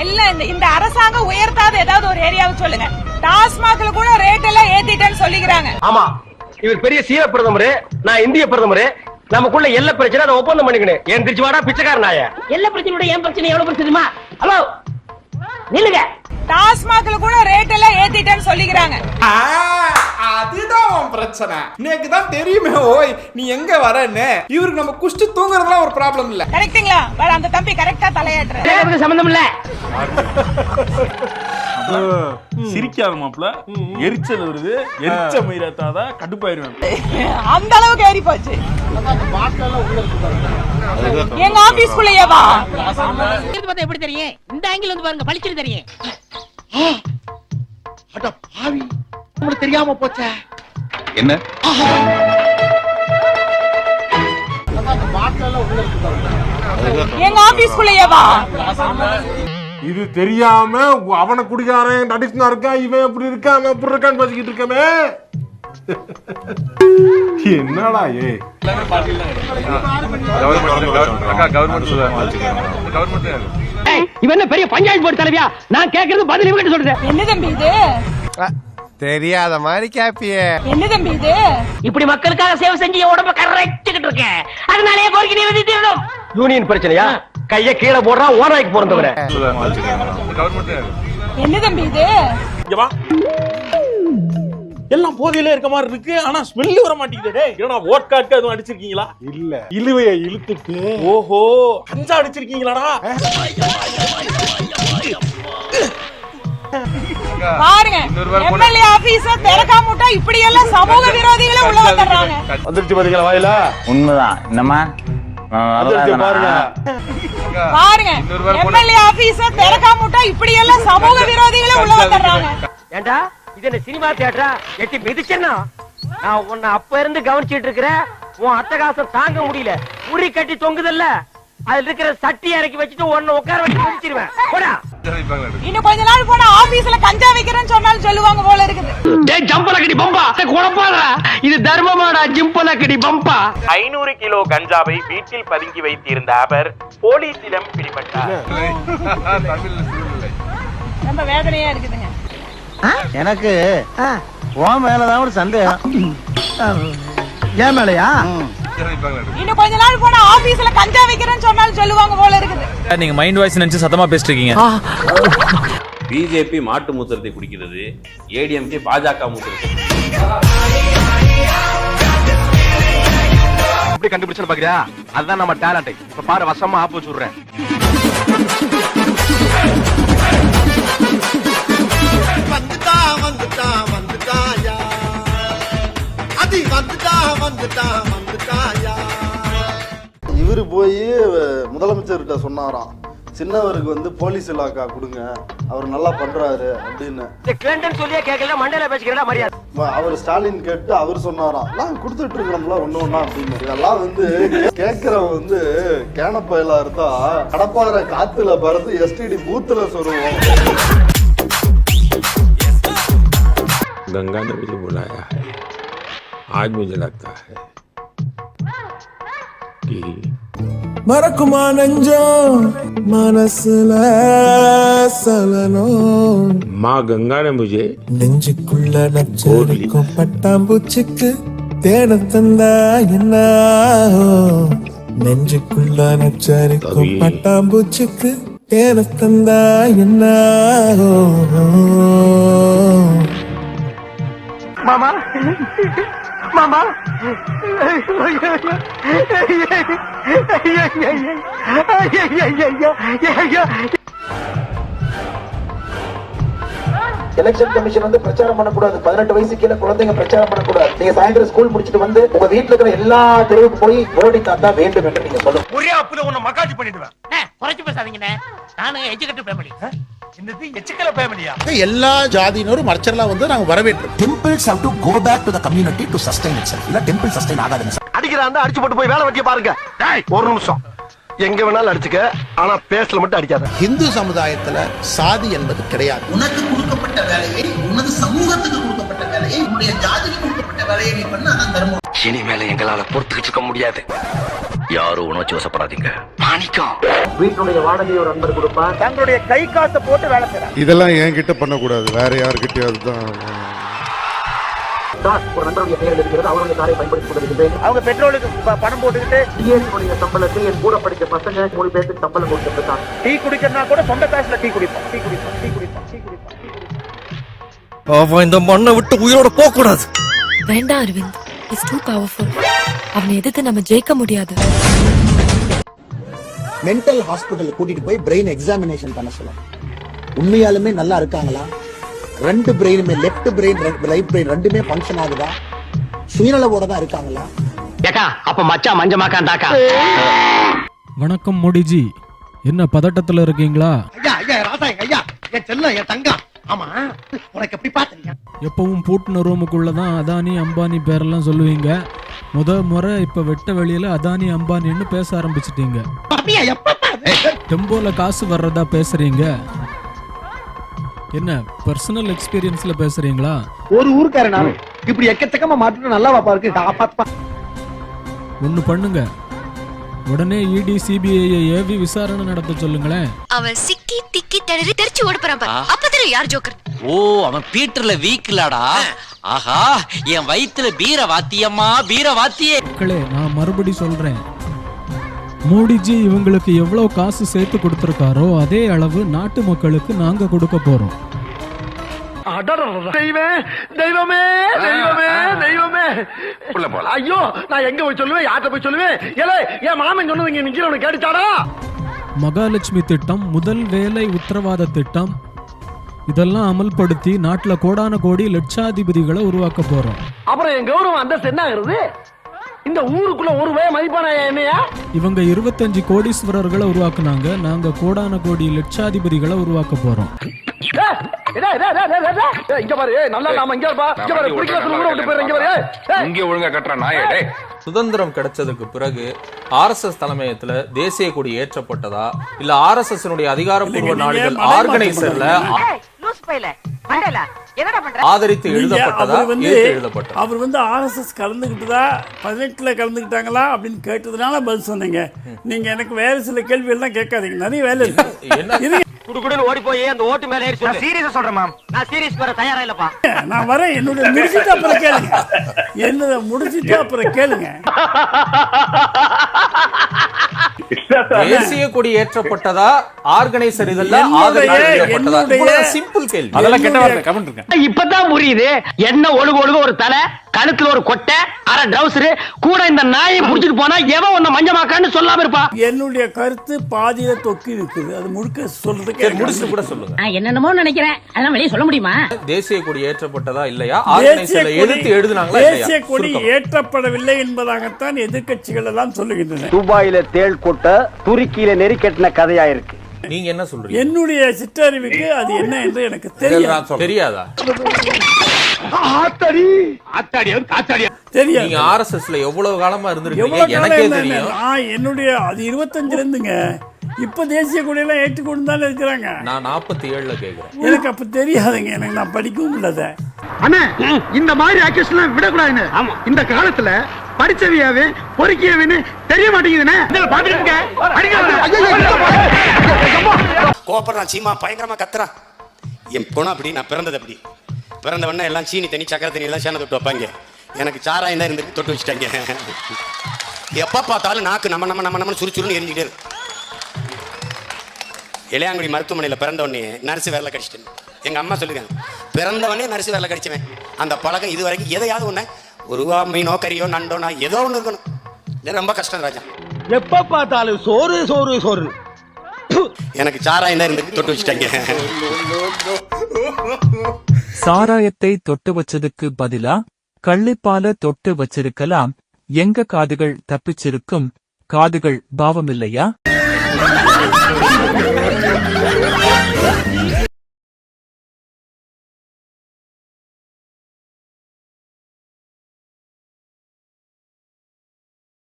எல்லாம் இந்த இந்த அரசாங்கம் உயர்த்தாத ஏதாவது ஒரு ஏரியாவை சொல்லுங்க. டாஸ்மாக்ல கூட ரேட் எல்லாம் ஏத்திட்டேன்னு சொல்லிக்கிறாங்க. ஆமா. இவர் பெரிய சீர பிரதமர் நான் இந்திய பிரதமர். நமக்குள்ள எல்ல பிரச்சனை அதை ஒப்பந்தம் பண்ணிக்கணும். ஏன் திருச்சி வாடா பிச்சைக்கார நாய? எல்லா பிரச்சனையோட என் பிரச்சனை எவ்வளவு பிரச்சனைமா? ஹலோ நில்லுங்க. டாஸ்மாக்ல கூட ரேட் எல்லாம் ஏத்திட்டேன்னு சொல்லிக்கிறாங்க. ஆ, அதுதான் பிரச்சனை. எனக்கு தான் தெரியுமே ஓய் நீ எங்க வரன்னு. இவருக்கு நம்ம குஷ்டு தூங்குறதுலாம் ஒரு ப்ராப்ளம் இல்ல. கரெக்ட்டுங்களா? வேற அந்த தம்பி கரெக்டா தலையாட்டுற. சம்பந்தம் இல்ல. சிரிக்காத மாப்ள எரிச்சல் வருது. எரிச்ச மயிரத்தாதான் கடுப்பாயிருவேன். அந்த அளவுக்கு ஏறி போச்சு. எங்க ஆபீஸ்க்குள்ளேயே வா. இருந்து பார்த்தா எப்படி தெரியும்? இந்த ஆங்கிள் வந்து பாருங்க பளிச்சுன்னு தெரியும். என்ன? எங்க ஆபீஸ்க்குள்ளேயே வா. இது தெரியாம அவனை குடிக்காரன் நடிச்சுனா இருக்கான் இவன் இப்படி இருக்கான் அவன் இப்படி இருக்கான்னு பேசிக்கிட்டு இருக்கமே. என்னடா ஏ இவன் என்ன பெரிய பஞ்சாயத்து போர்டு தலைவியா? நான் கேக்குறது பதில் இவங்கிட்ட சொல்றேன் என்ன தம்பி இது? தெரியாத மாதிரி கேப்பியே. என்ன தம்பி இது? இப்படி மக்களுக்காக சேவை செஞ்சு உடம்ப கரைச்சுக்கிட்டு இருக்கேன் அதனாலே கோரிக்கை நிறைவேற்றிடணும். யூனியன் பிரச்சனையா? கைய கீழே போடுறான் ஓனாய்க்கு பிறந்தவர என்ன தம்பி இது? இங்க வா. எல்லாம் போதையில இருக்க மாதிரி இருக்கு. ஆனா ஸ்மெல் வர மாட்டேங்குது டேய். ஏன்னா ஓட்காட்க்கு எதுவும் அடிச்சிருக்கீங்களா? இல்ல. இழுவைய இழுத்துட்டு. ஓஹோ கஞ்சா அடிச்சிருக்கீங்களாடா? பாருங்க எம்எல்ஏ ஆபீஸ திறக்காம விட்டா இப்படி எல்லாம் சமூக விரோதிகளை உள்ள வந்துடுறாங்க. வந்துருச்சு பாத்தீங்களா வாயில. உண்மைதான். என்னம்மா? பாருங்க. பாருங்க எம்எல்ஏ ஆபீஸ திறக்காம விட்டா இப்படி எல்லாம் சமூக விரோதிகளை உள்ள வந்துடுறாங்க. ஏண்டா? இது என்ன சினிமா தியேட்டரா? எட்டி மிதிச்சேன்னா? நான் உன்னை அப்ப இருந்து கவனிச்சிட்டு இருக்கிறேன் உன் அட்டகாசம் தாங்க முடியல. உரி கட்டி தொங்குதல்ல. அதுல இருக்கிற சட்டி இறக்கி வச்சுட்டு உன்னை உட்கார வச்சு மிதிச்சிருவேன். போடா. இன்னும் கொஞ்ச நாள் போனா ஆபீஸ்ல கஞ்சா வைக்கிறேன்னு சொன்னாலும் சொல்லுவாங்க போல இருக்குது. டேய் ஜம்பலக்கடி பம்பா. குழப்பாதடா. இது தர்மமாடா ஜிம்பலக்கடி பம்பா. ஐநூறு கிலோ கஞ்சாவை வீட்டில் பதுங்கி வைத்திருந்த அவர் போலீசிடம் பிடிபட்டார். ரொம்ப வேதனையா இருக்குதுங்க. எனக்கு உன் மேலதான் ஒரு சந்தேகம். ஏன் மேலையா? இன்னும் கொஞ்ச நாள் போனா ஆபீஸ்ல கஞ்சா வைக்கிறேன்னு சொன்னாலும் சொல்லுவாங்க போல இருக்குது. நீங்க மைண்ட் வாய்ஸ் நினைச்சு சத்தமா பேசிட்டு இருக்கீங்க பிஜேபி மாட்டு மூத்திரத்தை குடிக்கிறது ஏடிஎம்கே பாஜக மூத்திரத்தை எப்படி கண்டுபிடிச்சு பாக்குறியா? அதுதான் நம்ம டேலண்ட் இப்ப பாரு வசமா ஆப்பு வச்சுடுறேன் வந்துட்டா போய் முதலமைச்சர்கிட்ட சொன்னாராம் சின்னவருக்கு வந்து போலீஸ் இலாக்கா கொடுங்க அவர் நல்லா பண்றாரு அப்படின்னு கிளண்டன் சொல்லியே கேட்கல மண்டையில பேசிக்கிறா மரியாதை ம- அவர் ஸ்டாலின் கேட்டு அவர் சொன்னாராம் நான் கொடுத்துட்டு இருக்கிறோம்ல ஒண்ணு ஒண்ணா அப்படின்னு இதெல்லாம் வந்து கேட்கிறவன் வந்து கேனப்பயலா இருந்தா கடப்பாறை காத்துல பறந்து எஸ்டிடி பூத்துல சொருவோம் गंगा ने मुझे बुलाया है आज मुझे लगता है कि மறக்குமா நெஞ்சம்? மனசுல சலனம். மா கங்கானம்பூஜி நெஞ்சுக்குள்ள நச்சோலிக்கும் பட்டாம்பூச்சிக்கு தேட தந்தா என்ன நெஞ்சுக்குள்ள நச்சரிக்கும் பட்டாம்பூச்சிக்கு தேட தந்தா என்ன மாமா. மாமா. எலெக்ஷன் கமிஷன் வந்து பிரச்சாரம் பண்ணக்கூடாது. பதினெட்டு வயசு கீழே குழந்தைங்க பிரச்சாரம் பண்ணக்கூடாது. நீங்க சாயந்தரம் ஸ்கூல் முடிச்சிட்டு வந்து உங்க வீட்டுல இருக்கிற எல்லா தெருவுக்கு போய் ஓடி தாத்தா வேண்டும் என்று நீங்க சொல்லுங்க ஒரே அப்புல உன்னை மக்காச்சி பண்ணிடுவேன். குறைச்சு பேசாதீங்கண்ணே. நானும் எஜுகேட்டட் ஃபேமிலி எல்லா ஜாதியினரும் மர்ச்சர்லாம் வந்து நாங்க வரவேற்றோம் temples how to go back to the community to sustain itself இல்ல டெம்பிள் சஸ்டைன் ஆகாதுங்க அடிக்கிறான் அடிச்சு போட்டு போய் வேலை வெட்டிய பாருங்க. டேய், ஒரு நிமிஷம். எங்க வேணாலும் அடிச்சுக்க ஆனா பேசல மட்டும் அடிக்காத. இந்து சமுதாயத்துல சாதி என்பது கிடையாது. உனக்கு கொடுக்கப்பட்ட வேலையை உனது சமூகத்துக்கு கொடுக்கப்பட்ட வேலையை உன்னுடைய ஜாதிக்கு கொடுக்கப்பட்ட வேலையை நீ பண்ண அதான் தர்மம். இனிமேல எங்களால பொறுத்துக்கிட்டு இருக்க முடியாது. யாரும் உணர்ச்சி வசப்படாதீங்க மாணிக்கம். வீட்டுடைய வாடகை ஒரு நண்பர் கொடுப்பார் தங்களுடைய கை காசை போட்டு வேலை செய்யறாங்க இதெல்லாம் என்கிட்ட பண்ணக்கூடாது. வேற யாருக்கிட்டயாவது தான் ஒரு நண்பருடைய பெயர் இருக்கிறது. அவருடைய காரை பயன்படுத்திக் கொண்டிருக்கிறேன் அவங்க பெட்ரோலுக்கு பணம் போட்டுக்கிட்டு டிஎஸ்னுடைய சம்பளத்தை என் கூட படித்த பசங்க மூணு பேருக்கு சம்பளம் கொடுத்துருக்காங்க டீ குடிக்கிறனா கூட சொந்த காசுல டீ குடிப்போம். டீ குடிப்போம். டீ குடிப்போம். டீ குடிப்போம். அவன் இந்த மண்ணை விட்டு உயிரோட போக கூடாது வேண்டாம் அரவிந்த். இட்ஸ் டூ பவர்ஃபுல் அவனை எதிர்த்து நம்ம ஜெயிக்க முடியாது. மென்டல் ஹாஸ்பிட்டல் கூட்டிட்டு போய் பிரெயின் எக்ஸாமினேஷன் பண்ண சொல்லலாம் உண்மையாலுமே நல்லா இருக்காங்களா? ரெண்டு பிரெயினுமே லெஃப்ட் பிரெயின் ரைட் பிரெயின் ரெண்டுமே ஃபங்க்ஷன் ஆகுதா? சுயநலவோட தான் இருக்காங்களா? ஏக்கா அப்ப மச்சான் மஞ்சமாக்காண்டாக்கா வணக்கம் மோடிஜி. என்ன பதட்டத்துல இருக்கீங்களா? ஐயா ஐயா ராசா ஐயா என் செல்லம் என் தங்கம். ஆமா. உனக்கு எப்படி பாத்தீங்க எப்பவும் பூட்டின ரூமுக்குள்ள தான் அதானி அம்பானி பேரெல்லாம் சொல்லுவீங்க. முத முறை இப்ப வெட்ட வெளியில அதானி அம்பானின்னு பேச ஆரம்பிச்சிட்டீங்க. அப்படியா எப்ப டெம்போல காசு வர்றதா பேசுறீங்க? என்ன பர்சனல் எக்ஸ்பீரியன்ஸ்ல பேசுறீங்களா? ஒரு ஊருக்காரன் நானு இப்படி எக்கச்சக்கமா மாத்திட்டு நல்லா வாப்பா இருக்கு ஒன்னு பண்ணுங்க. உடனே E இடி சிபிஐ ஏவி விசாரணை நடத்த சொல்லுங்களேன். அவன் சிக்கி திக்கி திணறி தெரிச்சு ஓட போறான் பாரு. அப்பதான் யார் ஜோக்கர்? ஓ அவன் பீட்டர்ல வீக்லடா ஆஹா என் வயித்துல பீர வாத்தியம்மா பீர வாத்தியே மக்களே நான் மறுபடி சொல்றேன். மோடிஜி இவங்களுக்கு எவ்வளவு காசு சேர்த்து கொடுத்திருக்காரோ அதே அளவு நாட்டு மக்களுக்கு நாங்க கொடுக்க போறோம். தெய்வமே தெய்வமே தெய்வமே ஐயோ நான் எங்க போய் சொல்லுவேன் யார்கிட்ட போய் சொல்லுவேன் ஏலே என் மாமன் சொன்னது இங்க நிக்கிறவனு கேட்டுச்சாடா மகாலட்சுமி திட்டம் முதல் வேலை உத்தரவாத திட்டம் இதெல்லாம் அமல்படுத்தி நாட்டுல கோடான கோடி லட்சாதிபதிகளை உருவாக்க போறோம். அப்புறம் என் கௌரவம் அந்த என்ன ஆகுறது? இந்த ஊருக்குள்ள ஒரு வே மதிப்பானா என்னையா? இவங்க இருபத்தஞ்சு கோடீஸ்வரர்களை உருவாக்குனாங்க. நாங்க கோடான கோடி லட்சாதிபதிகளை உருவாக்க போறோம். ஏய், டேய், டேய், டேய், டேய், டேய், டேய், இங்க பாரு ஏய், நல்லா நாம இங்க இருப்பா இங்க பாரு குடிக்கிற துணி கூட விட்டு போயிரு இங்க பாரு ஏய், ஏய். இங்க ஒழுங்கா கட்டுற நாயே டேய். சுதந்திரம் கிடைச்சதுக்கு பிறகு ஆர்எஸ்எஸ் தலைமையத்துல தேசிய கொடி ஏற்றப்பட்டதா? இல்ல ஆர்எஸ்எஸ் அதிகாரப்பூர்வ நாடுகள் ஆர்கனைசர்ல ஆதரித்து எழுதப்பட்டதா? ஏற்று எழுதப்பட்டதா? அவர் வந்து ஆர்எஸ்எஸ் கலந்துக்கிட்டதா பதினெட்டுல கலந்துக்கிட்டாங்களா அப்படின்னு கேட்டதுனால பதில் சொன்னீங்க. நீங்க எனக்கு வேற சில கேள்வி எல்லாம் கேட்காதீங்க. நிறைய வேலை இருக்கு. இருங்க, குடுகுடுன்னு ஓடி போய் அந்த ஓட்டு மேல ஏறி சொல்லு. சீரியஸா சொல்றேன் மேம் நான் சீரியஸ் வர தயாரா இல்லப்பா. நான் வரேன். என்னுடைய முடிச்சுட்டு அப்புறம் கேளுங்க. என்னத முடிச்சுட்டு அப்புறம் கேளுங்க. தேசிய கொடி ஏற்றப்பட்டதா? ஆர்கனைசர் இதெல்லாம் சிம்பிள் கேள்வி. அதெல்லாம் கெட்ட வார்த்தை கமெண்ட் இப்பதான் புரியுது. என்ன ஒழுகு ஒழுகு ஒரு தலை? கழுத்துல ஒரு கொட்டை அரை ட்ரௌசரு கூட இந்த நாயை புடிச்சிட்டு போனா எவன் உன்னை மஞ்சமாக்கான்னு சொல்லாம இருப்பா? என்னுடைய கருத்து பாதியில தொக்கி இருக்குது. அது முழுக்க சொல்றதுக்கு முடிச்சு கூட சொல்லுங்க. என்னென்னமோ நினைக்கிறேன். அதெல்லாம் வெளியே சொல்ல முடியுமா? தேசிய கொடி ஏற்றப்பட்டதா இல்லையா? எதிர்த்து எழுதுனாங்களா இல்லையா? தேசிய கொடி. ஏற்றப்படவில்லை என்பதாகத்தான் எதிர்க்கட்சிகள் எல்லாம் சொல்லுகின்றன. துபாயில தேள் கொட்ட துருக்கியில நெறி கட்டின கதையா இருக்கு. நீங்க என்ன சொல்றீங்க? என்னுடைய சிற்றறிவுக்கு அது என்ன என்று எனக்கு தெரியும் தெரியாதா? தெரியாது. நீங்க ஆர்எஸ்எஸ்ல எவ்வளவு காலமா இருந்திருக்கீங்க? எவ்வளவு காலம் எனக்கே தெரியும். நான் என்னுடைய அது இருபத்தஞ்சுல இருந்துங்க. இப்ப தேசிய கொடியெல்லாம் ஏற்றுக்கொண்டு தானே இருக்கிறாங்க. நான் நாற்பத்தி ஏழுல கேக்குறேன். எனக்கு அப்ப தெரியாதுங்க. எனக்கு நான் படிக்கவும் இல்லத அண்ணா இந்த மாதிரி ஆக்ஷன்லாம் விடக்கூடாதுன்னு. ஆமா. இந்த காலத்துல படிச்சவியாவே பொறுக்கியவன்னு தெரிய மாட்டேங்குதுண்ணே. கோபப்படுறான் சீமா பயங்கரமா கத்துறான். என் குணம் அப்படி நான் பிறந்தது அப்படி. பிறந்த உடனே எல்லாம் சீனி தண்ணி சக்கரை தண்ணி எல்லாம் சேனை தொட்டு வைப்பாங்க. எனக்கு சாராயம் தான் இருந்து தொட்டு வச்சுட்டாங்க. எப்ப பார்த்தாலும் நாக்கு நம்ம நம்ம நம்ம நம்ம சுறுசுறுன்னு எரிஞ்சுக்கிட்டே இருக்கு. இளையாங்குடி மருத்துவமனையில் பிறந்த உடனே நர்ஸு வேலை கடிச்சிட்டேன். எங்க அம்மா சொல்லிருக்காங்க பிறந்தவனே நர்ஸு வேலை கடிச்சவன். அந்த பழக்கம் இது வரைக்கும் எதையாவது ஒண்ணு ஒரு மீனோ கறியோ நண்டோனா ஏதோ ஒன்று இருக்கணும். இது ரொம்ப கஷ்டம் ராஜா. எப்ப பார்த்தாலும் சோறு சோறு சோறு. எனக்கு சாராயம் தான் இருந்து தொட்டு வச்சுட்டாங்க. சாராயத்தை தொட்டு வச்சதுக்கு பதிலா கள்ளிப்பால தொட்டு வச்சிருக்கலாம். எங்க காதுகள் தப்பிச்சிருக்கும்? காதுகள் பாவமில்லையா?